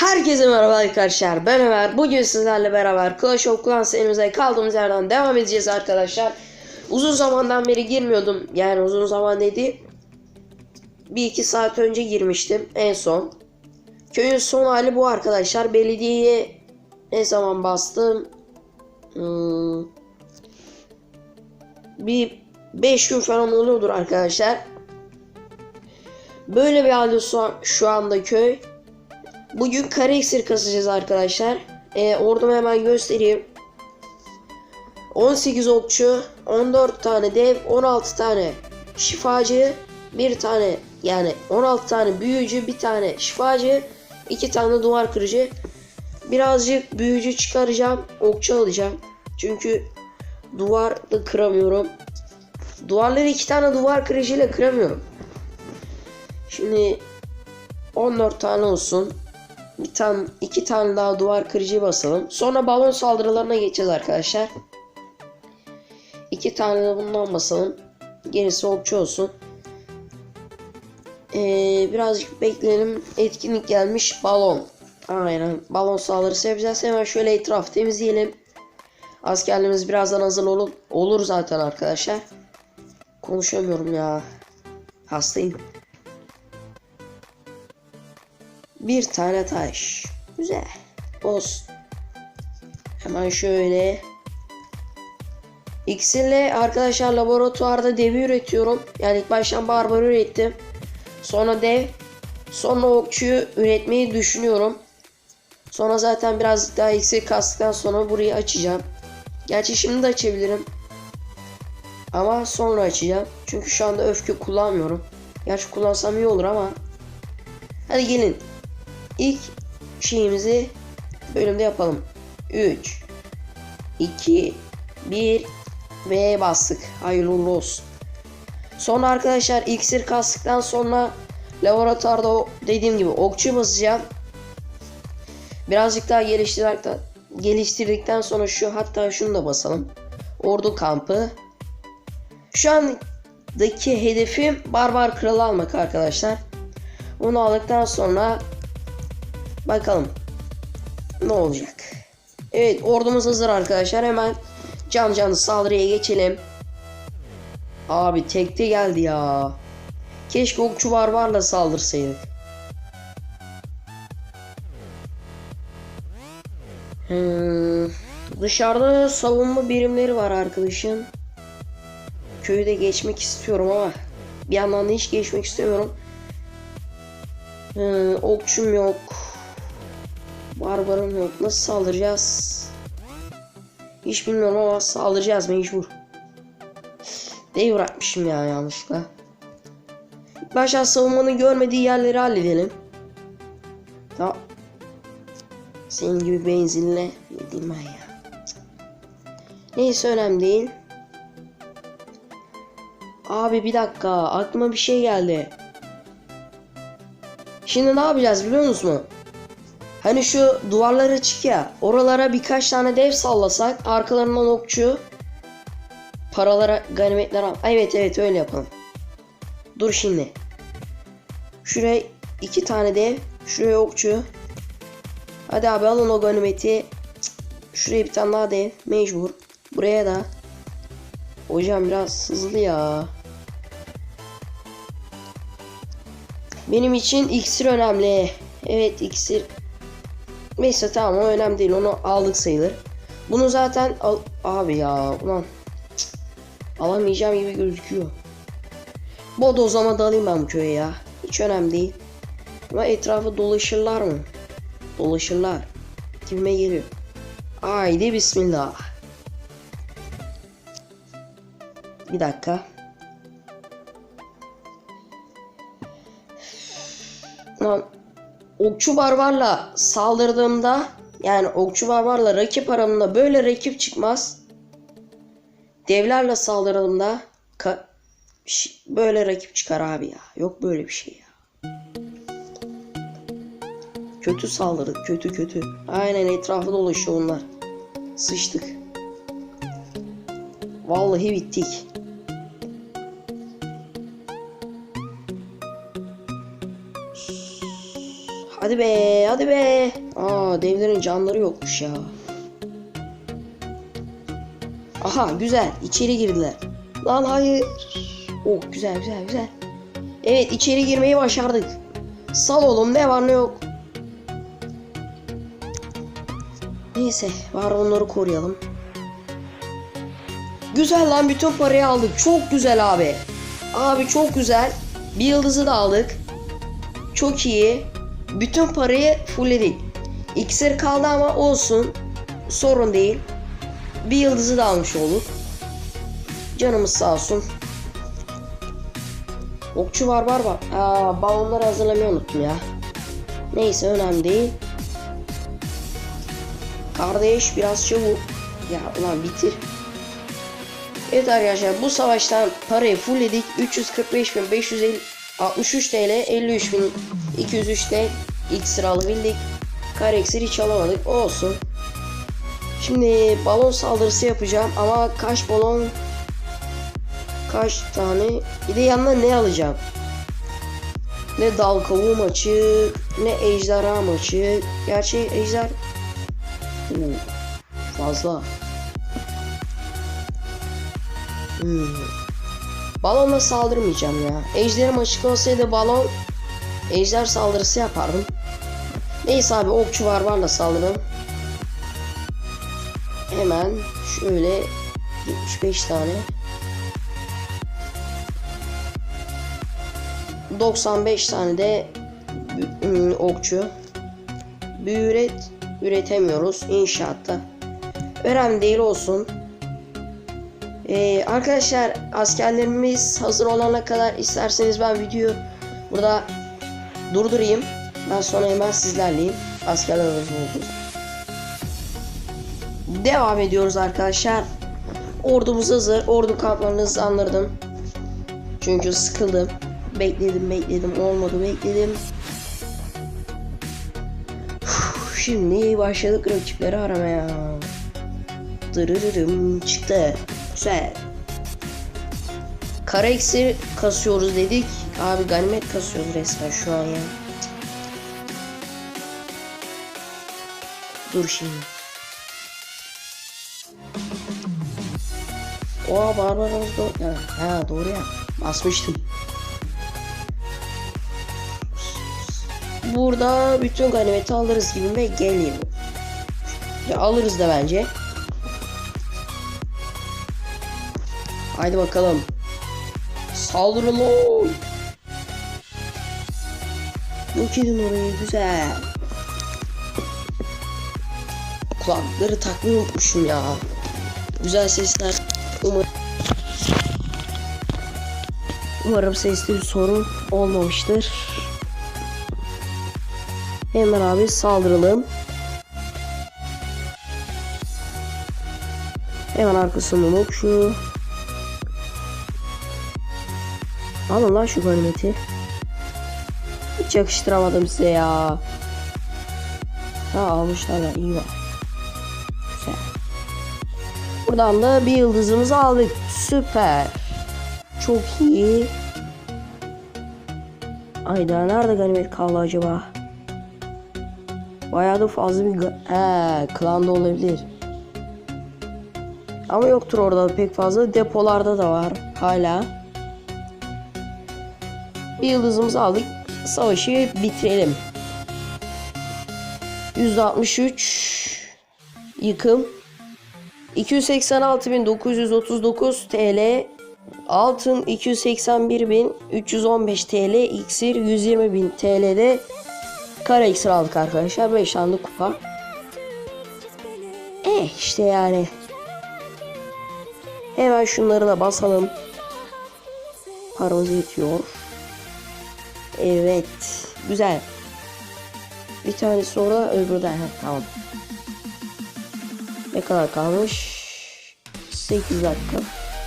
Herkese merhaba arkadaşlar. Ben Ömer. Bugün sizlerle beraber Clash of Clans serimize kaldığımız yerden devam edeceğiz arkadaşlar. Uzun zamandan beri girmiyordum. Yani uzun zaman dedi. Bir iki saat önce girmiştim en son. Köyün son hali bu arkadaşlar. Belediyeye ne zaman bastım? Hmm, bir 5 gün falan oluyordur arkadaşlar. Böyle bir halde şu anda köy. Bugün kare iksir kasacağız arkadaşlar. Ee, ordumu hemen göstereyim. 18 okçu, 14 tane dev, 16 tane şifacı, bir tane yani 16 tane büyücü, bir tane şifacı, iki tane duvar kırıcı. Birazcık büyücü çıkaracağım, okçu alacağım. Çünkü duvar da kıramıyorum. Duvarları iki tane duvar kırıcıyla kıramıyorum. Şimdi 14 tane olsun. Bir tane, iki tane daha duvar kırıcı basalım. Sonra balon saldırılarına geçeceğiz arkadaşlar. İki tane de bundan basalım. Gerisi okçu olsun. Ee, birazcık bekleyelim. Etkinlik gelmiş. Balon. Aynen. Balon saldırısı yapacağız. Hemen şöyle etraf temizleyelim. Askerlerimiz birazdan hazır olur, olur zaten arkadaşlar. Konuşamıyorum ya. Hastayım. Bir tane taş. Güzel. Olsun. Hemen şöyle. İksirle arkadaşlar laboratuvarda devi üretiyorum. Yani ilk baştan barbar ürettim. Sonra dev. Sonra okçuyu üretmeyi düşünüyorum. Sonra zaten biraz daha iksir kastıktan sonra burayı açacağım. Gerçi şimdi de açabilirim. Ama sonra açacağım. Çünkü şu anda öfke kullanmıyorum. Gerçi kullansam iyi olur ama. Hadi gelin. İlk şeyimizi bölümde yapalım. 3 2 1 ve bastık. Hayırlı olsun. Sonra arkadaşlar iksir kastıktan sonra laboratuvarda dediğim gibi okçu basacağım. Birazcık daha geliştirdikten, geliştirdikten sonra şu hatta şunu da basalım. Ordu kampı. Şu andaki hedefim Barbar Kralı almak arkadaşlar. Bunu aldıktan sonra bakalım ne olacak. Evet ordumuz hazır arkadaşlar. Hemen can canlı saldırıya geçelim. Abi tekte geldi ya. Keşke okçu barbarla saldırsaydık. Hmm, dışarıda savunma birimleri var arkadaşım. Köyü de geçmek istiyorum ama bir yandan da hiç geçmek istemiyorum. Ee, okçum yok. Barbarım yok. Nasıl saldıracağız? Hiç bilmiyorum ama saldıracağız mecbur. Neyi bırakmışım ya yanlışlıkla. İlk başta savunmanın görmediği yerleri halledelim. Tamam. Senin gibi benzinle ne ben ya. Neyse önemli değil. Abi bir dakika aklıma bir şey geldi. Şimdi ne yapacağız biliyor musun? Hani şu duvarlar açık ya. Oralara birkaç tane dev sallasak arkalarından okçu paralara ganimetler al. Evet evet öyle yapalım. Dur şimdi. Şuraya iki tane dev. Şuraya okçu. Hadi abi alın o ganimeti. Şuraya bir tane daha dev. Mecbur. Buraya da. Hocam biraz hızlı ya. Benim için iksir önemli. Evet iksir. Neyse tamam o önemli değil. Onu aldık sayılır. Bunu zaten al... Abi ya ulan. Cık. Alamayacağım gibi gözüküyor. Bodozlama da alayım ben bu köye ya. Hiç önemli değil. Ama etrafı dolaşırlar mı? Dolaşırlar. Kime geliyor? Haydi bismillah. Bir dakika. Okçu barbarla saldırdığımda yani okçu barbarla rakip aramında böyle rakip çıkmaz. Devlerle saldırdığımda böyle rakip çıkar abi ya. Yok böyle bir şey ya. Kötü saldırdık kötü kötü. Aynen etrafı dolaşıyor onlar. Sıçtık. Vallahi bittik. Hadi be hadi be. Aa devlerin canları yokmuş ya. Aha güzel içeri girdiler. Lan hayır. Oh güzel güzel güzel. Evet içeri girmeyi başardık. Sal oğlum ne var ne yok. Neyse var onları koruyalım. Güzel lan bütün parayı aldık. Çok güzel abi. Abi çok güzel. Bir yıldızı da aldık. Çok iyi. Bütün parayı full fulledik. İksir kaldı ama olsun. Sorun değil. Bir yıldızı da almış olduk. Canımız sağ olsun. Okçu var var var. Aa, balonları hazırlamayı unuttum ya. Neyse önemli değil. Kardeş biraz çabuk. Ya ulan bitir. Evet arkadaşlar bu savaştan parayı full fullledik. 345.563 TL 53.000 203'te ilk sıralı bildik. Karex'i hiç alamadık. Olsun. Şimdi balon saldırısı yapacağım ama kaç balon kaç tane bir de yanına ne alacağım? Ne dal kavuğu maçı ne ejderha maçı. Gerçi ejder Oo, fazla. Hmm. Balonla saldırmayacağım ya. Ejderim açık olsaydı balon ejder saldırısı yapardım. Neyse abi okçu var varla saldırın. Hemen şöyle 75 tane 95 tane de ıı, okçu. Bir üret üretemiyoruz inşaatta. Önemli değil olsun. Ee, arkadaşlar askerlerimiz hazır olana kadar isterseniz ben videoyu burada durdurayım. Ben sonra hemen sizlerleyim. Askerler hazır oldu. Devam ediyoruz arkadaşlar. Ordumuz hazır. Ordu kamplarını hızlandırdım. Çünkü sıkıldım. Bekledim bekledim olmadı bekledim. Şimdi başladık rakipleri aramaya. Dırırırım çıktı. Güzel. Kara iksir kasıyoruz dedik. Abi ganimet kasıyoruz resmen şu an ya. Dur şimdi. Oha Barbaros do ha, ha doğru ya. Basmıştım. Burada bütün ganimeti alırız gibi ve geliyor. Ya alırız da bence. Haydi bakalım. Saldırın oy. Yok edin orayı güzel. Kulakları takmayı unutmuşum ya. Güzel sesler. Umarım Umarım sesli bir sorun olmamıştır. Hemen abi saldıralım. Hemen arkasından okşu. Alın lan şu ganimeti. Hiç yakıştıramadım size ya. Ha almışlar iyi var. Güzel. Buradan da bir yıldızımızı aldık. Süper. Çok iyi. Ayda nerede ganimet kaldı acaba? Bayağı da fazla bir He, klanda olabilir. Ama yoktur orada pek fazla. Depolarda da var hala. Bir yıldızımızı aldık. Savaşı bitirelim. 163 yıkım. 286.939 TL altın 281.315 TL iksir 120.000 TL'de kara iksir aldık arkadaşlar. 5 tane kupa. Eh işte yani. Hemen şunları da basalım. Paramız yetiyor evet güzel bir tane sonra öbürü de ha, tamam ne kadar kalmış? 8 dakika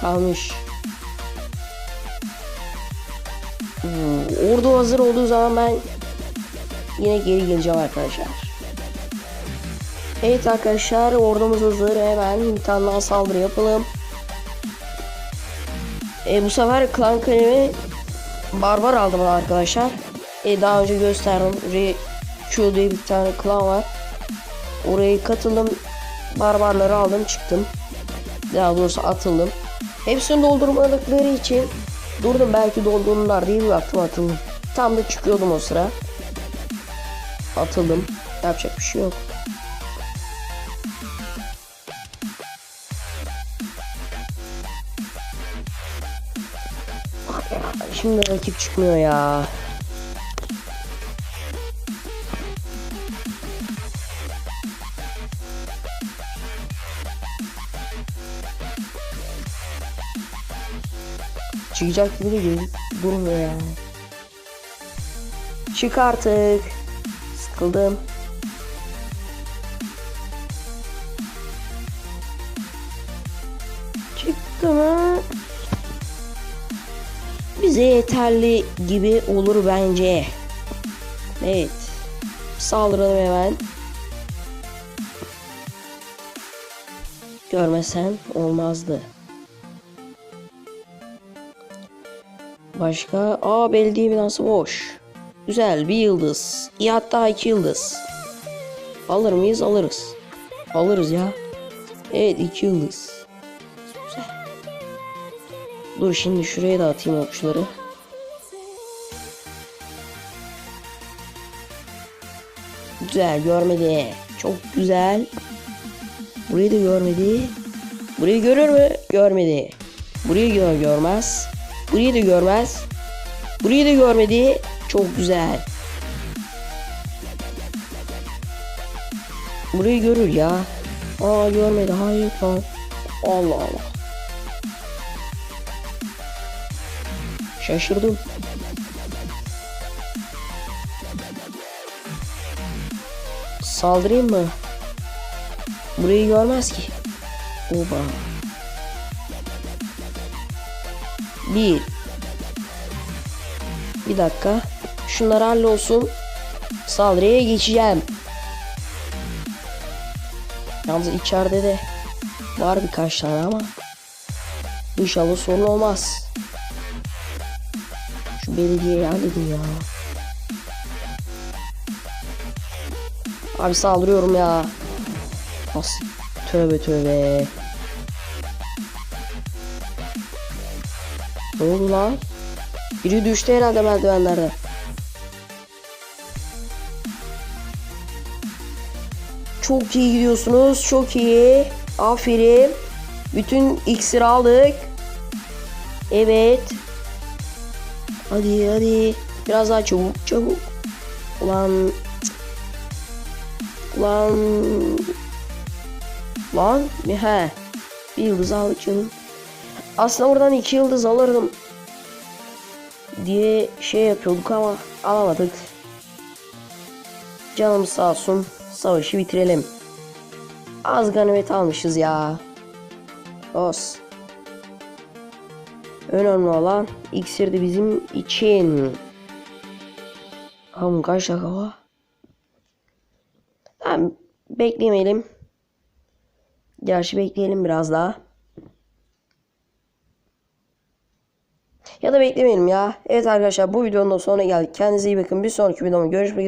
kalmış. Hmm, ordu hazır olduğu zaman ben yine geri geleceğim arkadaşlar. Evet arkadaşlar ordumuz hazır. Hemen bir saldırı yapalım. E, bu sefer klan kalemi barbar aldım arkadaşlar. E, daha önce gösterdim. Q diye bir tane klan var. Oraya katıldım. Barbarları aldım çıktım. Daha doğrusu atıldım. Hepsini doldurmadıkları için durdum belki doldururlar diye bir baktım atıldım. Tam da çıkıyordum o sıra. Atıldım. Yapacak bir şey yok. Şimdi rakip çıkmıyor ya. Çıkacak gibi de değil. Durmuyor yani. Çık artık. Sıkıldım. Çıktı mı? Bize yeterli gibi olur bence. Evet. Saldıralım hemen. Görmesen olmazdı. Başka? Aa belediye binası boş. Güzel bir yıldız. İyi hatta iki yıldız. Alır mıyız? Alırız. Alırız ya. Evet iki yıldız. Dur şimdi şuraya da atayım okçuları. Güzel görmedi. Çok güzel. Burayı da görmedi. Burayı görür mü? Görmedi. Burayı gör görmez. Burayı da görmez. Burayı da görmedi. Çok güzel. Burayı görür ya. Aa görmedi. Hayır lan. Allah Allah. Şaşırdım. Saldırayım mı? Burayı görmez ki. Oba. Bir. Bir dakika. Şunlar hallolsun. Saldırıya geçeceğim. Yalnız içeride de var birkaç tane ama inşallah sorun olmaz. Şu belediyeyi halledin ya. Abi saldırıyorum ya. Nasıl? Tövbe tövbe. Ne oldu lan? Biri düştü herhalde merdivenlerden. Çok iyi gidiyorsunuz. Çok iyi. Aferin. Bütün iksiri aldık. Evet. Hadi hadi. Biraz daha çabuk çabuk. Ulan. Ulan. Lan. He. Bir yıldız aldık canım. Aslında oradan iki yıldız alırdım diye şey yapıyorduk ama alamadık. Canım sağ olsun. Savaşı bitirelim. Az ganimet almışız ya. Olsun. Önemli olan iksirdi bizim için. Tamam kaç dakika var? Tamam beklemeyelim. Gerçi bekleyelim biraz daha. Ya da beklemeyelim ya. Evet arkadaşlar bu videonun da sonuna geldik. Kendinize iyi bakın. Bir sonraki videomda görüşmek üzere.